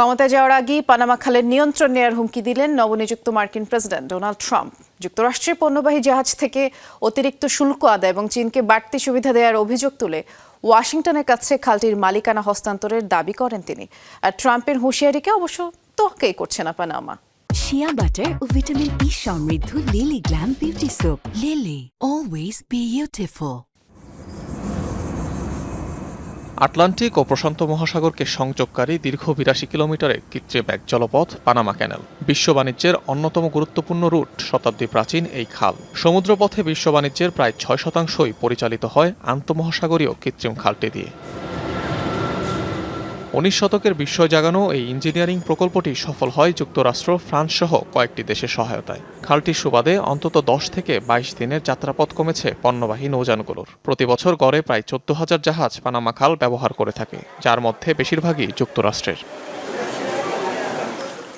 ক্ষমতায় যাওয়ার আগেই পানামা খালের নিয়ন্ত্রণ নেওয়ার হুমকি দিলেন নবনিযুক্ত মার্কিন প্রেসিডেন্ট ডোনাল্ড ট্রাম্প। যুক্তরাষ্ট্রের পণ্যবাহী জাহাজ থেকে অতিরিক্ত শুল্ক আদায় এবং চীনকে বাড়তি সুবিধা দেওয়ার অভিযোগ তুলে ওয়াশিংটনের কাছে খালটির মালিকানা হস্তান্তরের দাবি করেন তিনি। আর ট্রাম্পের হুঁশিয়ারিকে অবশ্য তোয়াক্কাই করছে না পানামা। শিয়া বাটার ও ভিটামিন ই সমৃদ্ধ Lily glam beauty soap Lily always beautiful Atlantic ও প্রশান্ত মহাসাগরকে সংযোগকারী দীর্ঘ বিরাশি কিলোমিটারের কৃত্রিম এক জলপথ, পানামা ক্যানেল। বিশ্ব বাণিজ্যের অন্যতম গুরুত্বপূর্ণ রুট শতাব্দী প্রাচীন এই খাল। সমুদ্রপথে বিশ্ব বাণিজ্যের প্রায় ছয় শতাংশই পরিচালিত হয় আন্তঃমহাসাগরীয় কৃত্রিম খালটি দিয়ে। উনিশ শতকের বিস্ময় জাগানো এই ইঞ্জিনিয়ারিং প্রকল্পটি সফল হয় যুক্তরাষ্ট্র, ফ্রান্স সহ কয়েকটি দেশের সহায়তায়। খালটির সুবাদে অন্তত দশ থেকে বাইশ দিনের যাত্রাপথ কমেছে পণ্যবাহী নৌযানগুলোর। প্রতি বছর গড়ে প্রায় চোদ্দ হাজার জাহাজ পানামা খাল ব্যবহার করে থাকে, যার মধ্যে বেশিরভাগই যুক্তরাষ্ট্রের।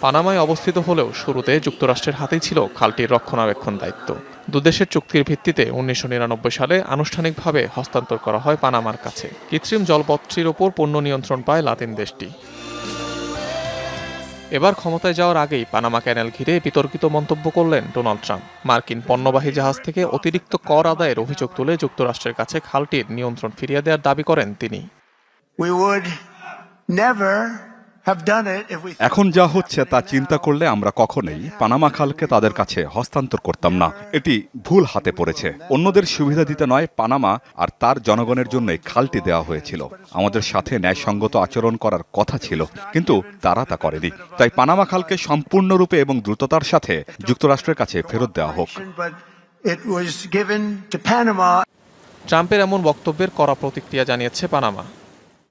পানামায় অবস্থিত হলেও শুরুতে যুক্তরাষ্ট্রের হাতেই ছিল খালটির রক্ষণাবেক্ষণ দায়িত্ব। দুদেশের চুক্তির ভিত্তিতে উনিশশো নিরানব্বই সালে আনুষ্ঠানিকভাবে হস্তান্তর করা হয় পানামার কাছে। কৃত্রিম জলপথটির ওপর পণ্য নিয়ন্ত্রণ পায় লাতিন দেশটি। এবার ক্ষমতায় যাওয়ার আগেই পানামা ক্যানেল ঘিরে বিতর্কিত মন্তব্য করলেন ডোনাল্ড ট্রাম্প। মার্কিন পণ্যবাহী জাহাজ থেকে অতিরিক্ত কর আদায়ের অভিযোগ তুলে যুক্তরাষ্ট্রের কাছে খালটির নিয়ন্ত্রণ ফিরিয়ে দেওয়ার দাবি করেন তিনি। We would never এখন যা হচ্ছে তা চিন্তা করলে আমরা কখনোই পানামা খালকে তাদের কাছে হস্তান্তর করতাম না। এটি ভুল হাতে পড়েছে। অন্যদের সুবিধা দিতে নয় পানামা আর তার জনগণের জন্যই খালটি দেওয়া হয়েছিল। আমাদের সাথে ন্যায়সঙ্গত আচরণ করার কথা ছিল কিন্তু তারা তা করেনি। তাই পানামা খালকে সম্পূর্ণরূপে এবং দ্রুততার সাথে যুক্তরাষ্ট্রের কাছে ফেরত দেওয়া হোক। ট্রাম্পের এমন বক্তব্যের কড়া প্রতিক্রিয়া জানিয়েছে Panama.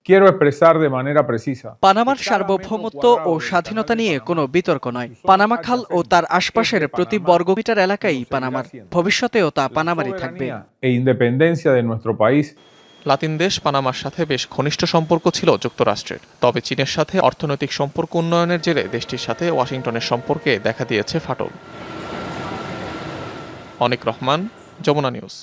Quiero expresar de manera precisa. পানামার সার্বভৌমত্ব ও স্বাধীনতা নিয়ে কোনো বিতর্ক নয়। পানামা খাল ও তার আশপাশের প্রতি বর্গমিটার এলাকাই পানামার ভবিষ্যতেও তা পানামারই থাকবে। E independencia de nuestro país. Latin দেশ পানামার সাথে বেশ ঘনিষ্ঠ সম্পর্ক ছিল যুক্তরাষ্ট্রের। তবে চীনের সাথে অর্থনৈতিক সম্পর্ক উন্নয়নের জেরে দেশটির সাথে ওয়াশিংটনের সম্পর্কে দেখা দিয়েছে ফাটল। অনিক রহমান যমুনা নিউজ।